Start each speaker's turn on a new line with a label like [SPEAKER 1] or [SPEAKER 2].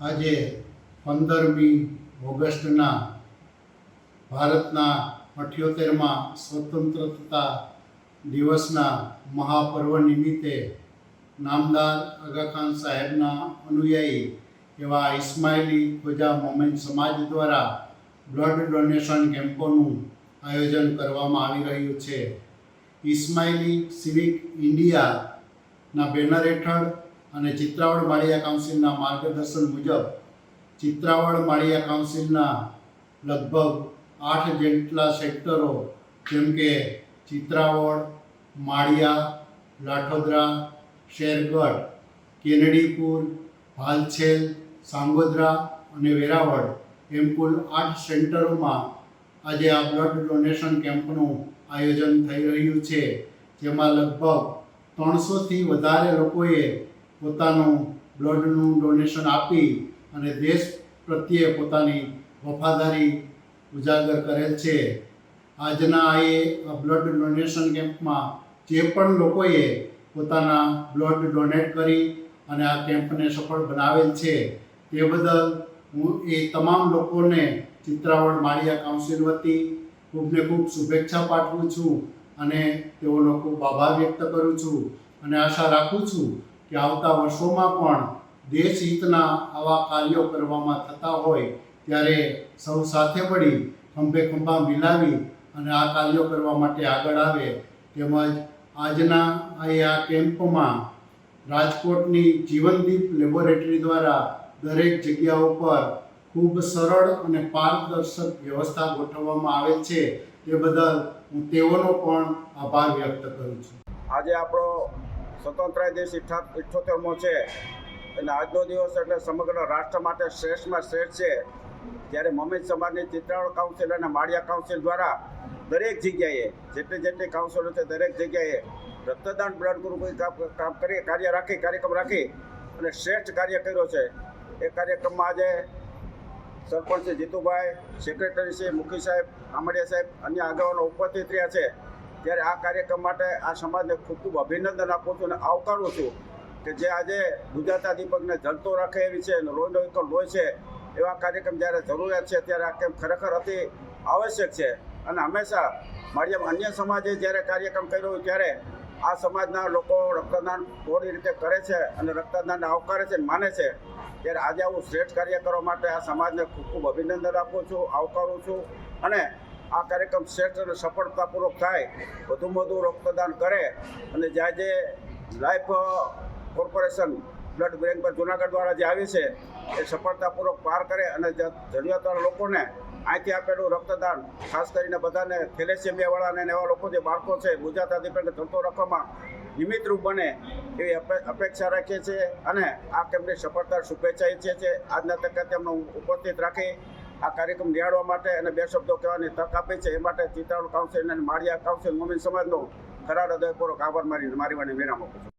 [SPEAKER 1] આજે પંદરમી ઓગસ્ટના ભારતના અઠ્યોતેરમાં સ્વતંત્રતા દિવસના મહાપર્વ નિમિત્તે નામદાર અગાખાન સાહેબના અનુયાયી એવા ઇસ્માઇલી ખોજા મોમેન સમાજ દ્વારા બ્લડ ડોનેશન કેમ્પોનું આયોજન કરવામાં આવી રહ્યું છે. ઇસ્માઇલી સિવિક ઇન્ડિયાના બેનર હેઠળ અને ચિત્રાવડ માળિયા કાઉન્સિલના માર્ગદર્શન મુજબ ચિત્રાવડ માળિયા કાઉન્સિલના લગભગ આઠ જેટલા સેક્ટરો જેમ કે ચિત્રાવડ માળિયા, લાઠોદરા, શેરગઢ, કેનડીપુર, ભાલછેલ, સાંગોદરા અને વેરાવળ એમ કુલ આઠ સેન્ટરોમાં આજે આ બ્લડ ડોનેશન કેમ્પનું આયોજન થઈ રહ્યું છે, જેમાં લગભગ ત્રણસોથી વધારે લોકોએ પોતાનું બ્લડનું ડોનેશન આપી અને દેશ પ્રત્યે પોતાની વફાદારી ઉજાગર કરેલ છે. આજના એ બ્લડ ડોનેશન કેમ્પમાં જે પણ લોકોએ પોતાના બ્લડ ડોનેટ કરી અને આ કેમ્પને સફળ બનાવેલ છે, તે બદલ હું એ તમામ લોકોને ચિત્રાવળ માળિયા કાઉન્સિલ વતી ખૂબને ખૂબ શુભેચ્છા પાઠવું છું અને તેઓનો ખૂબ આભાર વ્યક્ત કરું છું અને આશા રાખું છું કે આવતા વર્ષોમાં પણ દેશ હિતના આવા કાર્યો કરવામાં થતા હોય ત્યારે સૌ સાથે મળી ખંભે ખંભા મિલાવી અને આ કાર્યો કરવા માટે આગળ આવે તેમજ આજના આ કેમ્પમાં રાજકોટની જીવનદીપ લેબોરેટરી દ્વારા દરેક જગ્યા ઉપર ખૂબ સરળ અને પારદર્શક વ્યવસ્થા ગોઠવવામાં આવે છે તે બદલ હું તેઓનો પણ આભાર વ્યક્ત કરું છું.
[SPEAKER 2] આજે આપણો સ્વતંત્ર દિવસ ઇઠ્ઠોતેરમો છે. અને આજનો દિવસ એટલે સમગ્ર રાષ્ટ્ર માટે શ્રેષ્ઠમાં શ્રેષ્ઠ છે. ત્યારે મમેજ સમાજની ચિત્રાવળ કાઉન્સિલ અને માળિયા કાઉન્સિલ દ્વારા દરેક જગ્યાએ, જેટલી જેટલી કાઉન્સિલો છે દરેક જગ્યાએ રક્તદાન બ્લડ ગ્રુપ કામ કરી કાર્ય રાખી, કાર્યક્રમ રાખી અને શ્રેષ્ઠ કાર્ય કર્યો છે. એ કાર્યક્રમમાં આજે સરપંચ જીતુભાઈ સેક્રેટરી શ્રી મુખી સાહેબ, આંબડિયા સાહેબ અન્ય આગેવાનો ઉપસ્થિત રહ્યા છે. ત્યારે આ કાર્યક્રમ માટે આ સમાજને ખૂબ ખૂબ અભિનંદન આપું છું અને આવકારું છું કે જે આજે ગુજરાતા દીપકને જલતો રાખે એવી છે અને લોહીનો એક લોહી છે, એવા કાર્યક્રમ જ્યારે જરૂરિયાત છે ત્યારે આ કેમ ખરેખર અતિ આવશ્યક છે. અને હંમેશા મારી અન્ય સમાજે જ્યારે કાર્યક્રમ કર્યો હોય ત્યારે આ સમાજના લોકો રક્તદાન થોડી રીતે કરે છે અને રક્તદાનને આવકારે છે માને છે. ત્યારે આજે આવું શ્રેષ્ઠ કાર્ય કરવા માટે આ સમાજને ખૂબ ખૂબ અભિનંદન આપું છું, આવકારું છું અને આ કાર્યક્રમ શ્રેષ્ઠ અને સફળતાપૂર્વક થાય, વધુમાં વધુ રક્તદાન કરે અને જ્યાં જે life corporation blood bank Junagadh દ્વારા જે આવી છે, એ સફળતાપૂર્વક પાર કરે અને જરૂરિયાતવાળા લોકોને અહીંથી આપેલું રક્તદાન, ખાસ કરીને બધાને થેલેસેમિયાવાળાને અને એવા લોકો જે બાળકો છે, ગુજરાત આદિપેન્ડ ધરતો રાખવામાં નિમિત્તરૂપ બને એવી અપેક્ષા રાખીએ છીએ અને આ કેમ્પની સફળતા શુભેચ્છા ઈચ્છીએ છીએ. આજના તકે તેમનો ઉપસ્થિત રાખી આ કાર્યક્રમ નિહાળવા માટે અને બે શબ્દો કહેવાની તક આપી છે. એ માટે ચિત્રાવડ કાઉન્સિલ અને માળિયા કાઉન્સિલ મોમિન સમાજનો ખરા હૃદયપૂર્વક આભાર મારી મારી વાણી વિરામ આપું છું.